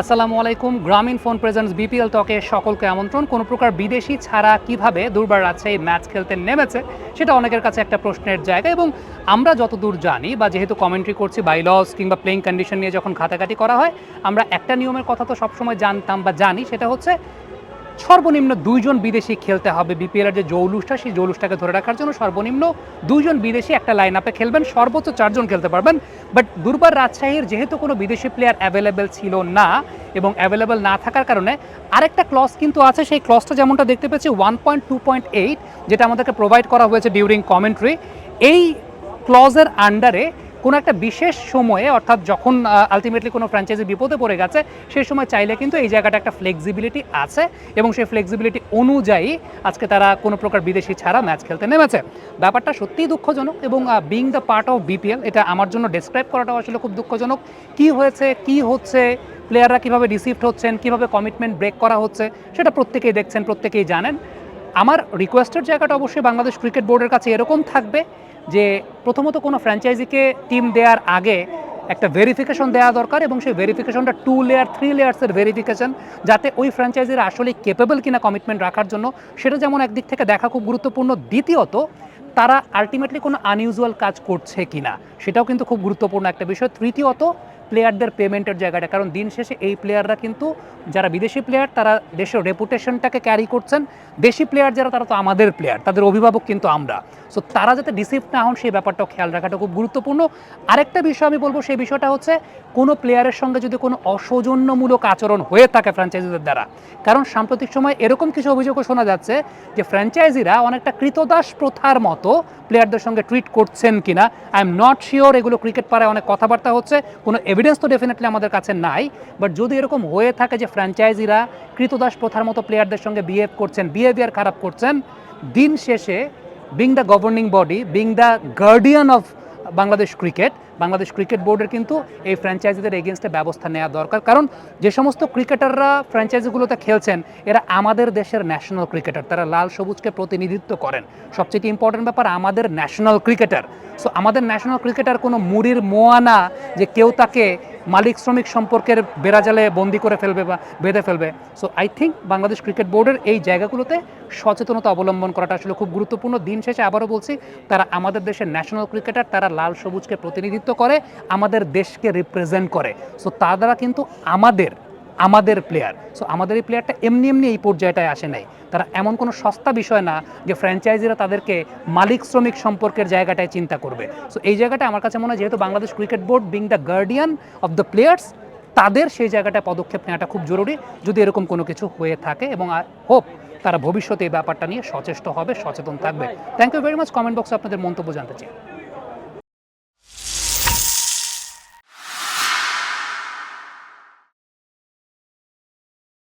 আসসালামু আলাইকুম। গ্রামীণ ফোন প্রেজেন্স বিপিএল টকে সকলকে আমন্ত্রণ। কোনো প্রকার বিদেশি ছাড়া কীভাবে দুর্বার রাজশাহী ম্যাচ খেলতে নেমেছে, সেটা অনেকের কাছে একটা প্রশ্নের জায়গা। এবং আমরা যতদূর জানি বা যেহেতু কমেন্ট্রি করছি বাই লস কিংবা প্লেইং কন্ডিশন নিয়ে যখন ঘাটাঘাটি করা হয়, আমরা একটা নিয়মের কথা তো সবসময় জানতাম বা জানি, সেটা হচ্ছে সর্বনিম্ন দুইজন বিদেশি খেলতে হবে বিপিএল এর যে জৌলুসটা, সেই জৌলুসটাকে ধরে রাখার জন্য সর্বনিম্ন দুইজন বিদেশি একটা লাইন আপে খেলবেন। সর্বোচ্চ চারজন খেলতে পারবেন। বাট দুর্বার রাজশাহীর যেহেতু কোনো বিদেশি প্লেয়ার অ্যাভেলেবেল ছিল না এবং অ্যাভেলেবেল না থাকার কারণে আরেকটা ক্লস কিন্তু আছে। সেই ক্লসটা যেমনটা দেখতে পেয়েছি one point two point eight যেটা আমাদেরকে প্রোভাইড করা হয়েছে ডিউরিং কমেন্ট্রি এই ক্লজের আন্ডারে কোনো একটা বিশেষ সময়ে, অর্থাৎ যখন আলটিমেটলি কোনো ফ্র্যাঞ্চাইজি বিপদে পড়ে গেছে সেই সময় চাইলে কিন্তু এই জায়গাটা একটা ফ্লেক্সিবিলিটি আছে এবং সেই ফ্লেক্সিবিলিটি অনুযায়ী আজকে তারা কোনো প্রকার বিদেশি ছাড়া ম্যাচ খেলতে নেমেছে। ব্যাপারটা সত্যিই দুঃখজনক এবং being the part of BPL এটা আমার জন্য ডেসক্রাইব করাটাও আসলে খুব দুঃখজনক। কি হয়েছে, কি হচ্ছে প্লেয়াররা কীভাবে রিসিভড হচ্ছেন, কীভাবে কমিটমেন্ট ব্রেক করা হচ্ছে, সেটা প্রত্যেকেই দেখছেন, প্রত্যেকেই জানেন। আমার রিকোয়েস্টের জায়গাটা অবশ্যই বাংলাদেশ ক্রিকেট বোর্ডের কাছে এরকম থাকবে যে প্রথমত কোনো ফ্র্যাঞ্চাইজিকে টিম দেওয়ার আগে একটা ভেরিফিকেশন দেওয়া দরকার এবং সেই ভেরিফিকেশনটা টু লেয়ার থ্রি লেয়ার্সের ভেরিফিকেশন যাতে ওই ফ্র্যাঞ্চাইজির আসলে কেপেবল কিনা কমিটমেন্ট রাখার জন্য। সেটা যেমন একদিক থেকে দেখা খুব গুরুত্বপূর্ণ। দ্বিতীয়ত, তারা আলটিমেটলি কোনো আনইউজুয়াল কাজ করছে কিনা, সেটাও কিন্তু খুব গুরুত্বপূর্ণ একটা বিষয়। তৃতীয়ত প্লেয়ারদের পেমেন্টের জায়গাটা। কারণ দিন শেষে এই প্লেয়াররা কিন্তু যারা বিদেশি প্লেয়ার তারা দেশের রেপুটেশনটাকে ক্যারি করছেন। দেশি প্লেয়ার যারা, তারা তো আমাদের প্লেয়ার তাদের অভিভাবক কিন্তু আমরা। সো তারা যাতে ডিসিভ না হন, সেই ব্যাপারটাও খেয়াল রাখাটা খুব গুরুত্বপূর্ণ। আরেকটা বিষয় আমি বলব, সেই বিষয়টা হচ্ছে, কোনো প্লেয়ারের সঙ্গে যদি কোনো অসৌজন্যমূলক আচরণ হয়ে থাকে ফ্র্যাঞ্চাইজিদের দ্বারা। কারণ সাম্প্রতিক সময় এরকম কিছু অভিযোগও শোনা যাচ্ছে যে ফ্র্যাঞ্চাইজিরা অনেকটা কৃতদাস প্রথার মতো প্লেয়ারদের সঙ্গে ট্রিট করছেন কিনা। আই এম নট শিওর এগুলো ক্রিকেট পাড়ায় অনেক কথাবার্তা হচ্ছে, কোনো এভিডেন্স তো ডেফিনেটলি আমাদের কাছে নাই বাট যদি এরকম হয়ে থাকে যে ফ্র্যাঞ্চাইজিরা কৃতদাস প্রথার মতো প্লেয়ারদের সঙ্গে বিহেভ করছেন বিহেভিয়ার খারাপ করছেন, দিন শেষে being the governing body being the guardian of Bangladesh cricket Bangladesh cricket বোর্ডের কিন্তু এই ফ্র্যাঞ্চাইজিদের এগেনস্টে ব্যবস্থা নেওয়া দরকার। কারণ যে সমস্ত ক্রিকেটাররা ফ্র্যাঞ্চাইজিগুলোতে খেলছেন, এরা আমাদের দেশের ন্যাশনাল ক্রিকেটার তারা লাল সবুজকে প্রতিনিধিত্ব করেন। সবচেয়ে ইম্পর্টেন্ট ব্যাপার, আমাদের ন্যাশনাল ক্রিকেটার সো আমাদের ন্যাশনাল ক্রিকেটার কোনো মুড়ির মোয়ানা যে কেউ তাকে মালিক শ্রমিক সম্পর্কের বেড়াজালে বন্দি করে ফেলবে বা বেঁধে ফেলবে। So I think Bangladesh cricket বোর্ডের এই জায়গাগুলোতে সচেতনতা অবলম্বন করাটা আসলে খুব গুরুত্বপূর্ণ। দিন শেষে আবারও বলছি, তারা আমাদের দেশের ন্যাশনাল ক্রিকেটার তারা লাল সবুজকে প্রতিনিধিত্ব করে, আমাদের দেশকে রিপ্রেজেন্ট করে। সো তারা কিন্তু আমাদের আমাদের প্লেয়ার সো আমাদের এই প্লেয়ারটা এমনি এমনি এই পর্যায়টায় আসে নাই। তারা এমন কোনো সস্তা বিষয় না যে ফ্র্যাঞ্চাইজিরা তাদেরকে মালিক শ্রমিক সম্পর্কের জায়গাটায় চিন্তা করবে। সো এই জায়গাটা আমার কাছে মনে হয় যেহেতু Bangladesh cricket board being the guardian of the players তাদের সেই জায়গাটায় পদক্ষেপ নেওয়াটা খুব জরুরি। যদি এরকম কোনো কিছু হয়ে থাকে এবং হোপ তারা ভবিষ্যতে এই ব্যাপারটা নিয়ে সচেষ্ট হবে, সচেতন থাকবে। Thank you very much comment বক্সে আপনাদের মন্তব্য জানতে চাই।